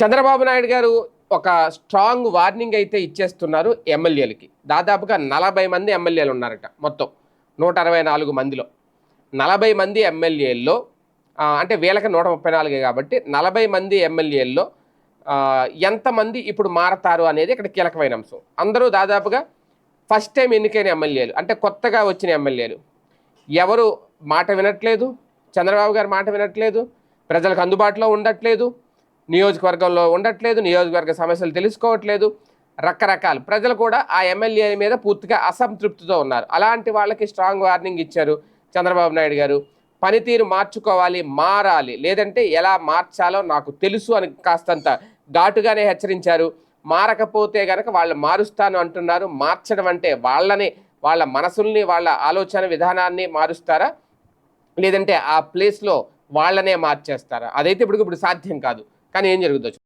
చంద్రబాబు నాయుడు గారు ఒక strong warning అయితే ఇచ్చేస్తున్నారు ఎమ్మెల్యేలకి. దాదాపుగా నలభై మంది ఎమ్మెల్యేలు ఉన్నారట మొత్తం. నూట అరవై నాలుగు మందిలో. నలభై మంది ఎమ్మెల్యేల్లో అంటే వీళ్ళకి నూట ముప్పై నాలుగే కాబట్టి నలభై మంది ఎమ్మెల్యేల్లో ఎంతమంది ఇప్పుడు మారతారు అనేది ఇక్కడ కీలకమైన అంశం. అందరూ దాదాపుగా ఫస్ట్ టైం ఎన్నికైన ఎమ్మెల్యేలు అంటే కొత్తగా వచ్చిన ఎమ్మెల్యేలు. ఎవరు మాట వినట్లేదు చంద్రబాబు గారు మాట వినట్లేదు ప్రజలకు అందుబాటులో ఉండట్లేదు నియోజకవర్గంలో ఉండట్లేదు నియోజకవర్గ సమస్యలు తెలుసుకోవట్లేదు. రకరకాలు. ప్రజలు కూడా ఆ ఎమ్మెల్యే మీద పూర్తిగా అసంతృప్తితో ఉన్నారు. అలాంటి వాళ్ళకి స్ట్రాంగ్ వార్నింగ్ ఇచ్చారు చంద్రబాబు నాయుడు గారు. పనితీరు మార్చుకోవాలి మారాలి. లేదంటే ఎలా మార్చాలో నాకు తెలుసు అని కాస్తంత ఘాటుగానే హెచ్చరించారు. మారకపోతే గనక వాళ్ళు మారుస్తాను అంటున్నారు. మార్చడం అంటే వాళ్ళని వాళ్ళ మనసుల్ని వాళ్ళ ఆలోచన విధానాన్ని మారుస్తారా? లేదంటే ఆ ప్లేస్లో వాళ్ళనే మార్చేస్తారా? అదైతే ఇప్పుడు ఇప్పుడు సాధ్యం కాదు. కానీ ఏం జరుగుతుందో